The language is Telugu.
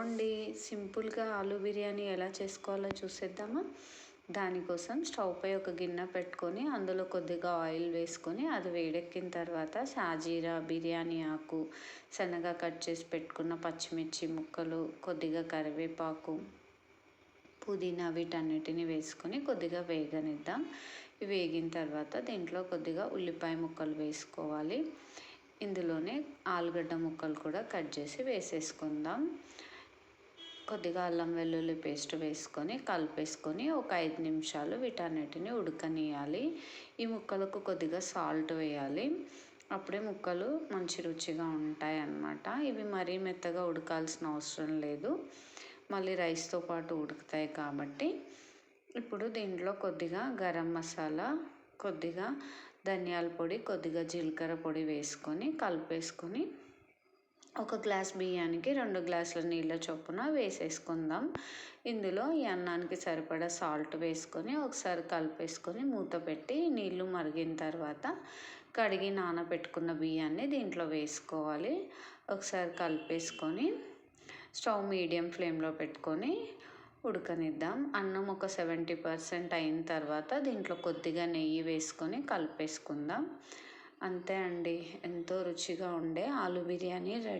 అండి సింపుల్గా ఆలు బిర్యానీ ఎలా చేసుకోవాలో చూసేద్దామా? దానికోసం స్టవ్ పై ఒక గిన్నె పెట్టుకొని అందులో కొద్దిగా ఆయిల్ వేసుకొని అది వేడెక్కిన తర్వాత షాజీరా బిర్యానీ ఆకు సన్నగా కట్ చేసి పెట్టుకున్న పచ్చిమిర్చి ముక్కలు కొద్దిగా కరివేపాకు పుదీనా వీటన్నిటిని వేసుకొని కొద్దిగా వేగనిద్దాం. వేగిన తర్వాత దీంట్లో కొద్దిగా ఉల్లిపాయ ముక్కలు వేసుకోవాలి. ఇందులోనే ఆలుగడ్డ ముక్కలు కూడా కట్ చేసి వేసేసుకుందాం. కొద్దిగా అల్లం వెల్లుల్లి పేస్ట్ వేసుకొని కలిపేసుకొని ఒక ఐదు నిమిషాలు వీటన్నిటిని ఉడకనియాలి ఈ ముక్కలకు కొద్దిగా సాల్ట్ వేయాలి. అప్పుడే ముక్కలు మంచి రుచిగా ఉంటాయి అన్నమాట ఇవి మరీ మెత్తగా ఉడకాల్సిన అవసరం లేదు. మళ్ళీ రైస్తో పాటు ఉడుకుతాయి కాబట్టి. ఇప్పుడు దీంట్లో కొద్దిగా గరం మసాలా కొద్దిగా ధనియాల పొడి కొద్దిగా జీలకర్ర పొడి వేసుకొని కలిపేసుకొని ఒక గ్లాస్ బియ్యానికి రెండు గ్లాసుల నీళ్ళ చొప్పున వేసేసుకుందాం. ఇందులో ఈ అన్నానికి సరిపడా సాల్ట్ వేసుకొని ఒకసారి కలిపేసుకొని మూత పెట్టి నీళ్ళు మరిగిన తర్వాత కడిగి నానబెట్టుకున్న బియ్యాన్ని దీంట్లో వేసుకోవాలి. ఒకసారి కలిపేసుకొని స్టవ్ మీడియం ఫ్లేమ్లో పెట్టుకొని ఉడకనిద్దాం. అన్నం ఒక సెవెంటీ పర్సెంట్ అయిన తర్వాత దీంట్లో కొద్దిగా నెయ్యి వేసుకొని కలిపేసుకుందాం. అంతే అండి. ఎంతో రుచిగా ఉండే ఆలు బిర్యానీ రెడీ.